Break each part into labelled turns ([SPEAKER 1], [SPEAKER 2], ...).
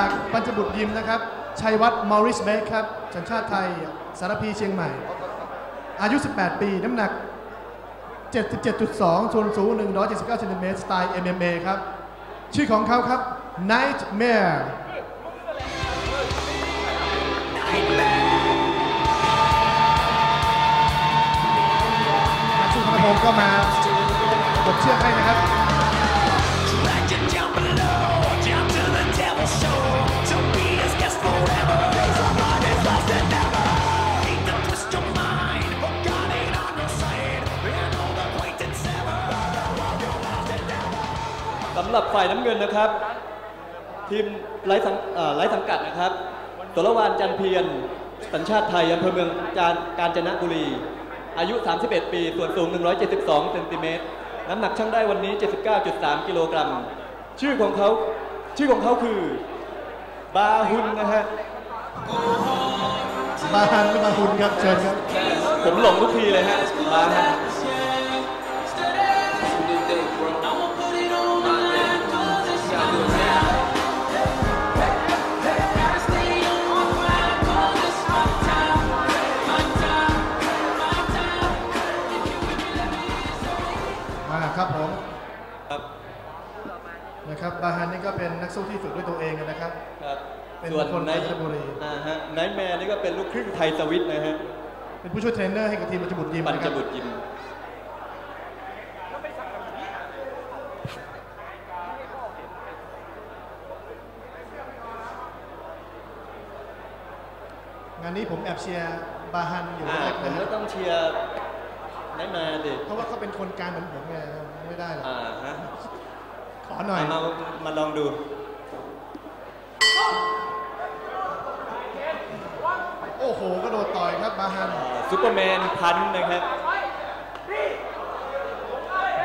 [SPEAKER 1] ากปัญจบุตรยิมนะครับ ชัยวัฒน์มอริสเบคครับสัญชาติไทย สารพีเชียงใหม่ อายุ 18 ปี น้ำหนัก 77.2 ส่วนสูง 179เซนติเมตร สไตล์ MMA ครับ ชื่อของเขาครับ Nightmare นักสู้ธนพงศ์ก็มาบดเชือกให้นะครับ
[SPEAKER 2] สำหรับฝ่ายน้ำเงินนะครับ ทีมไร้สังเอ่อไร้สังกัดนะครับตรวานจันเพียรสัญชาติไทยอำเภอเมืองจานกาญจนบุรี อายุ 31 ปี ส่วนสูง 172เซนติเมตรน้ำหนักชั่งได้วันนี้ 79.3 กิโลกรัม ชื่อของเขาชื่อของเขาคือบาฮุนนะฮะ
[SPEAKER 1] บาฮันหรือบาฮุนครับเชิญครับ
[SPEAKER 2] ผมหลงทุกทีเลยฮะบาฮุน
[SPEAKER 1] ครับ
[SPEAKER 2] บา
[SPEAKER 1] ฮันนี่ก็เป็นนักสู้ที่ฝึกด้วยตัวเองนะครับ
[SPEAKER 2] ครับ
[SPEAKER 1] เป็น
[SPEAKER 2] ส่วน
[SPEAKER 1] คน
[SPEAKER 2] ไน
[SPEAKER 1] ราชบุรี
[SPEAKER 2] อ่าฮะไนท์แมร์นี่ก็เป็นลูกครึ่งไทยสวิตนะฮะ
[SPEAKER 1] เป็นผู้ช่วยเทรนเนอร์ให้กับทีมปัจจุบันยิม
[SPEAKER 2] ปัญ
[SPEAKER 1] นะค
[SPEAKER 2] จ
[SPEAKER 1] รับ
[SPEAKER 2] บุตรยิม
[SPEAKER 1] งานนี้ผมแอบเชียร์บาฮันอยู่
[SPEAKER 2] อ่า
[SPEAKER 1] แรก
[SPEAKER 2] ผม
[SPEAKER 1] นะ
[SPEAKER 2] ก็ต้องเชียร์ไนท์แมร์ดิ
[SPEAKER 1] เพราะว่าเขาเป็นคนกลารเหมือนผมไงไม่ได้หรอก
[SPEAKER 2] อ่าฮะ
[SPEAKER 1] ขอหน่อย
[SPEAKER 2] เอามามาลองดู
[SPEAKER 1] โอ้โหกระโดดต่อยครับบาฮัน
[SPEAKER 2] ซูเปอร์แมนพันนะครับ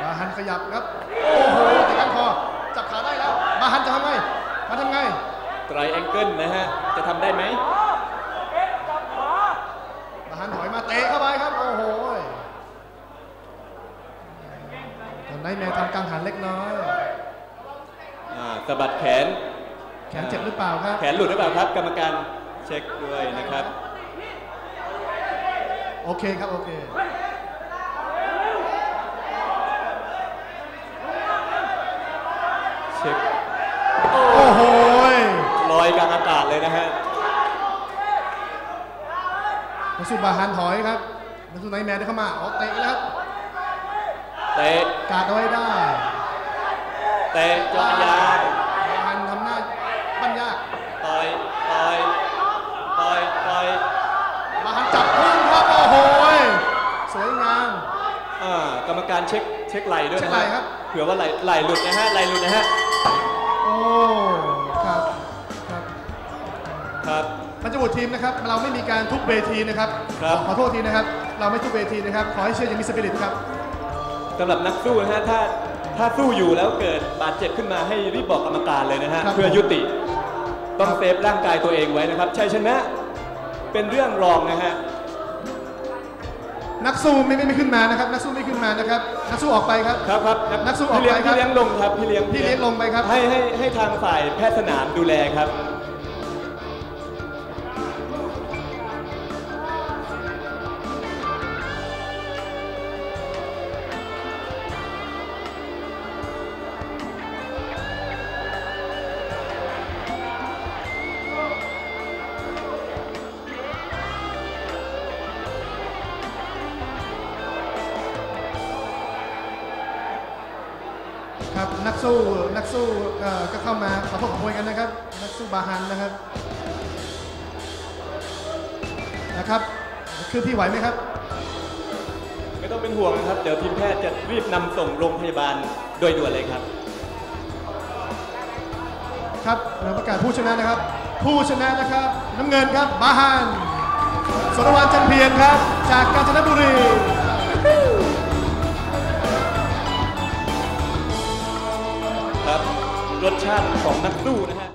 [SPEAKER 1] บาฮันขยับครับ โอ้โหแต่กันคอจับขาได้แล้วบาฮันจะทำไงมาทำไง
[SPEAKER 2] ไตรแองเกิลนะฮะ จะทำได้ไหม
[SPEAKER 1] บาฮันถอยมาเตะเข้าไปครับ โอ้โหตอนนี้แม่ทำกังหันเล็กน้อย
[SPEAKER 2] อ่า สะบัดแขน
[SPEAKER 1] แขนเจ็บหรือเปล่าครับ
[SPEAKER 2] แขนหลุดหรือเปล่าครับ กรรมการเช็คด้วยนะครับ
[SPEAKER 1] โอเคครับ โอเค
[SPEAKER 2] เช็ค
[SPEAKER 1] โอ้โห
[SPEAKER 2] ลอยกลางอากาศเลยนะฮะ
[SPEAKER 1] นักสู้บาฮันถอยครับนักสู้ไนท์แมนได้เข้ามาอ๋อเตะแล้วครับ
[SPEAKER 2] เตะ
[SPEAKER 1] กาดเอาไว้ได้
[SPEAKER 2] เตะเจาะยาง
[SPEAKER 1] บาฮันทำหน้าปั้นยาก
[SPEAKER 2] ต่อยต่อยต่อยต่อย
[SPEAKER 1] บาฮันจับพุ่งครับโอ้โหสวยงาม
[SPEAKER 2] อ่ากรรมการเช็คเช็คไหลด้วย
[SPEAKER 1] เช็
[SPEAKER 2] นะ
[SPEAKER 1] คไหล่
[SPEAKER 2] ฮะ
[SPEAKER 1] ครับ
[SPEAKER 2] เผื่อว่าไหลไหลหลุดนะฮะไหลหลุดนะฮะ
[SPEAKER 1] โอ้ครับครับ
[SPEAKER 2] ครับ
[SPEAKER 1] พันจบุตรทีมนะครับ เราไม่มีการทุบเวทีนะครับ
[SPEAKER 2] ครับ
[SPEAKER 1] ขอโทษทีนะครับ เราไม่ทุบเวทีนะครับ ขอให้เชื่ออย่างมีสปิริตครับ
[SPEAKER 2] สำหรับนักสู้นะฮะถ้า ถ้าสู้อยู่แล้วเกิดบาดเจ็บขึ้นมาให้รีบบอกกรรมการเลยนะฮะ
[SPEAKER 1] ครับ
[SPEAKER 2] เพื่อยุติ ต้องเซฟร่างกายตัวเองไว้นะครับชัยชนะเป็นเรื่องรองนะฮะ
[SPEAKER 1] นักสู้ไม่ไม่ไม่ขึ้นมานะครับ นักสู้ไม่ขึ้นมานะครับ นักสู้ออกไปครับ
[SPEAKER 2] ครับครับ
[SPEAKER 1] นักสู้ออก
[SPEAKER 2] พี่เลี้ยง
[SPEAKER 1] ไปครับ
[SPEAKER 2] พี่เลี้ยงลงครับพี่เลี้ยง
[SPEAKER 1] พี่เลี้ยงลงไปครับ
[SPEAKER 2] ให้ให้ให้ทางฝ่ายแพทย์สนามดูแลครับ
[SPEAKER 1] นักสู้นักสู้เอ่อก็เข้ามาขอโทษขอโพยกันนะครับ นักสู้บาฮันนะครับนะครับคือพี่ไหวไหมครับ
[SPEAKER 2] ไม่ต้องเป็นห่วงนะครับ เดี๋ยวทีมแพทย์จะรีบนำส่งโรงพยาบาลโดยด่วนเลยครับ
[SPEAKER 1] ครับเราประกาศผู้ชนะนะครับ ผู้ชนะนะครับ น้ำเงินครับบาฮันสรวันจันเพียรครับ จากกาญจนบุรี
[SPEAKER 2] รสชาติของนักสู้นะฮะ